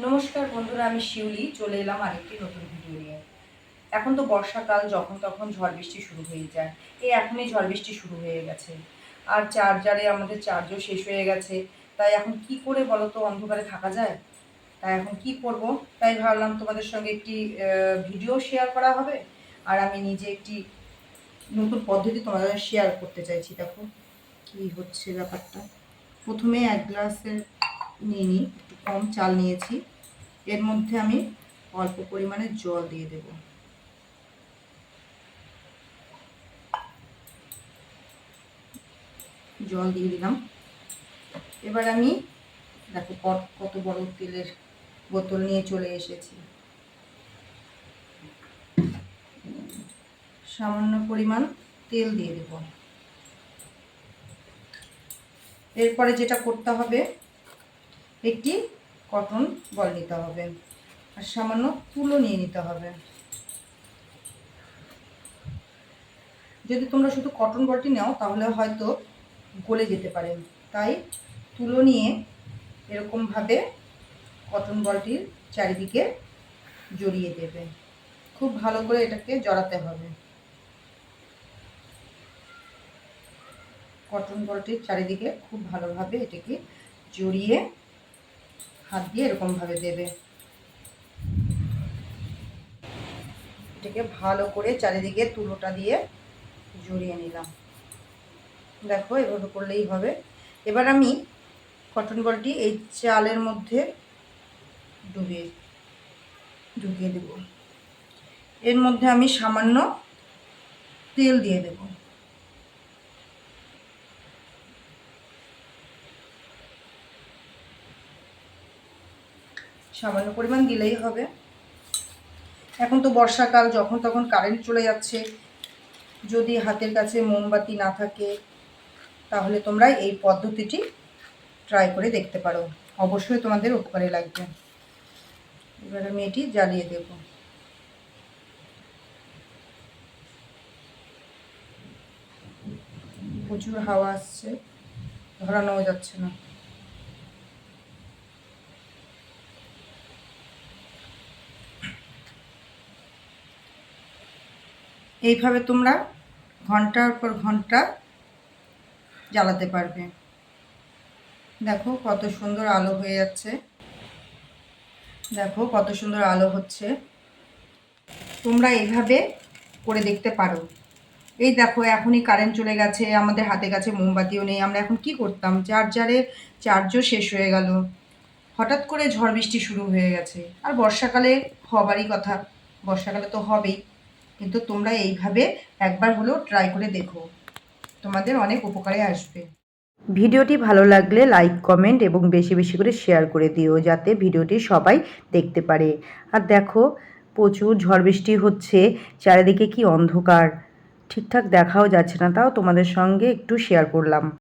নমস্কার বন্ধুরা, আমি শিউলি, চলে এলাম আরেকটি নতুন ভিডিও নিয়ে। এখন তো বর্ষাকাল, যখন তখন ঝড় বৃষ্টি শুরু হয়ে যায়। এই এখনই ঝড় বৃষ্টি শুরু হয়ে গেছে। আর চার্জারে আমাদের চার্জও শেষ হয়ে গেছে। তাই এখন কি করে বলো তো অন্ধকারে থাকা যায়? তাই এখন কি করব? তাই ভাবলাম তোমাদের সঙ্গে একটি ভিডিও শেয়ার করা হবে। আর আমি নিজে একটি নতুন পদ্ধতি তোমাদের শেয়ার করতে চাইছি। দেখো কি হচ্ছে ব্যাপারটা। প্রথমে এক গ্লাসের নিয়ে নিই। কম চাল নিয়েছি। এর মধ্যে আমি অল্প পরিমাণে জল দিয়ে দেব। জল দিয়ে দিলাম। এবার আমি দেখো কত বড় তেলের বোতল নিয়ে চলে এসেছি। সামান্য পরিমাণ তেল দিয়ে দেব। এরপরে যেটা করতে হবে একটি কটন বল নিতে হবে আর সামান্য তুলো নিয়ে নিতে হবে। যদি তোমরা শুধু কটন বলটি নাও, তাহলে হয়তো গলে যেতে পারে। তাই তুলো নিয়ে এরকমভাবে কটন বলটির চারিদিকে জড়িয়ে দেবে। খুব ভালো করে এটাকে জড়াতে হবে। কটন বলটির চারিদিকে খুব ভালোভাবে এটাকে জড়িয়ে হাত দিয়ে এরকমভাবে দেবে। এটাকে ভালো করে চারিদিকে তুলোটা দিয়ে জড়িয়ে নিলাম। দেখো, এভাবে করলেই হবে। এবার আমি কটন বলটি এই চালের মধ্যে ডুবিয়ে ঢুকিয়ে দেব। এর মধ্যে আমি সামান্য তেল দিয়ে দেবো। সামান্য পরিমাণ দিলেই হবে। এখন তো বর্ষাকাল, যখন তখন কারেন্ট চলে যাচ্ছে। যদি হাতের কাছে মোমবাতি না থাকে, তাহলে তোমরা এই পদ্ধতিটি ট্রাই করে দেখতে পারো। অবশ্যই তোমাদের উপকারে লাগবে। এবার আমি এটি জ্বালিয়ে দেব। প্রচুর হাওয়া আসছে ধরানো যাচ্ছে না। এইভাবে তোমরা ঘণ্টার পর ঘণ্টা জ্বালাতে পারবে। দেখো কত সুন্দর আলো হয়ে যাচ্ছে। দেখো কত সুন্দর আলো হচ্ছে। তোমরা এইভাবে করে দেখতে পারো। এই দেখো, এখনই কারেন্ট চলে গেছে, আমাদের হাতে কাছে মোমবাতিও নেই। আমরা এখন কি করতাম? চার্জারে চার্জও শেষ হয়ে গেল। হঠাৎ করে ঝড় বৃষ্টি শুরু হয়ে গেছে। আর বর্ষাকালে হবারই কথা। বর্ষাকালে তো হবেই। কিন্তু তোমরা এইভাবে একবার হলেও ট্রাই করে দেখো। তোমাদের অনেক উপকারে আসবে। ভিডিওটি ভালো লাগলে লাইক কমেন্ট এবং বেশি বেশি করে শেয়ার করে দিও যাতে ভিডিওটি সবাই দেখতে পারে। আর দেখো, প্রচুর ঝড় বৃষ্টি হচ্ছে, চারিদিকে কি অন্ধকার। ঠিকঠাক দেখাও যাচ্ছে না, তাও তোমাদের সঙ্গে একটু শেয়ার করলাম।